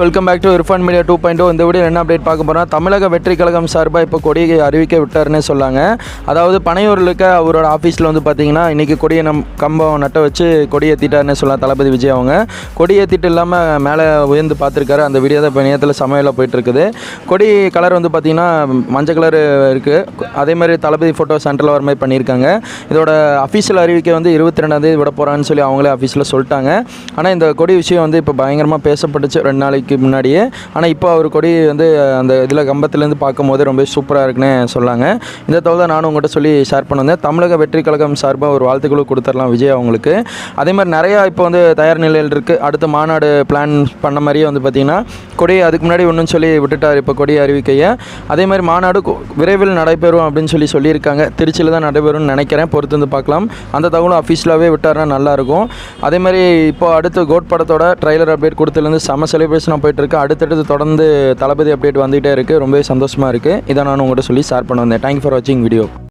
Welcome back to Irfan media two point இந்த video என்ன update பார்க்க போகிறோம் தமிழக வெற்றி கழகம் சார்பாக இப்போ கொடியை அறிவிக்க விட்டாருன்னு சொல்லாங்க. அதாவது பனையூரில் இருக்க அவரோட ஆஃபீஸில் வந்து பார்த்தீங்கன்னா இன்றைக்கி கொடியை நம் கம்பம் நட்ட வச்சு கொடி ஏற்றிட்டாருன்னு சொல்லலாம் தளபதி விஜய் அவங்க. கொடி ஏற்றிட்டு இல்லாமல் மேலே உயர்ந்து பார்த்துருக்காரு. அந்த வீடியோ தான் இப்போ நேரத்தில் சமையலாக போயிட்டுருக்குது. கொடி கலர் வந்து பார்த்தீங்கன்னா மஞ்சள் கலர் இருக்குது அதே மாதிரி தளபதி ஃபோட்டோ சென்டரில் வர மாதிரி பண்ணியிருக்காங்க. இதோட அஃபீஷியல் அறிவிக்கை வந்து இருபத்தி ரெண்டாந்தேதி விட போகிறான்னு சொல்லி அவங்களே ஆஃபீஸில் சொல்லிட்டாங்க. ஆனால் இந்த கொடி விஷயம் வந்து இப்போ பயங்கரமாக பேசப்பட்டுச்சு. ரெண்டு நாளைக்கு முன்னாடியே. ஆனால் இப்போ அவர் கொடி வந்து அந்த இதில் கம்பத்துலேருந்து பார்க்கும்போது ரொம்ப சூப்பராக இருக்குன்னு சொல்லாங்க இந்த தகவல் தான் நானும் உங்கள்கிட்ட சொல்லி ஷேர் பண்ணிருந்தேன் தமிழக வெற்றி கழகம் சார்பாக ஒரு வாழ்த்துக்களும் கொடுத்துடலாம் விஜய் அவங்களுக்கு. அதே மாதிரி நிறையா இப்போ வந்து தயார் நிலையில் இருக்குது அடுத்த மாநாடு பிளான் பண்ண மாதிரியே வந்து பார்த்திங்கன்னா கொடி அதுக்கு முன்னாடி ஒன்றும் சொல்லி விட்டுட்டார் இப்போ கொடி அறிவிக்கையை. அதே மாதிரி மாநாடு கு- விரைவில் நடைபெறும் அப்படின்னு சொல்லி சொல்லியிருக்காங்க. திருச்சியில் தான் நடைபெறும்னு நினைக்கிறேன். பொறுத்து வந்து பார்க்கலாம். அந்த தகவலும் அஃபீஷியலாகவே விட்டார்னா நல்லாயிருக்கும் அதே மாதிரி இப்போ அடுத்து கோட் படத்தோட ட்ரைலர் அப்டேட் கொடுத்துலேருந்து செம செலிப்ரேஷன் போயிட்டு போயிட்டுருக்கு. அடுத்தடுத்து தொடர்ந்து தளபதி அப்டேட் வந்துகிட்டே இருக்குது ரொம்பவே சந்தோஷமாக இருக்குது இதை நான் உங்கள்கிட்ட சொல்லி ஷேர் பண்ண வந்தேன். தேங்க்யூ ஃபார் வாட்சிங் வீடியோ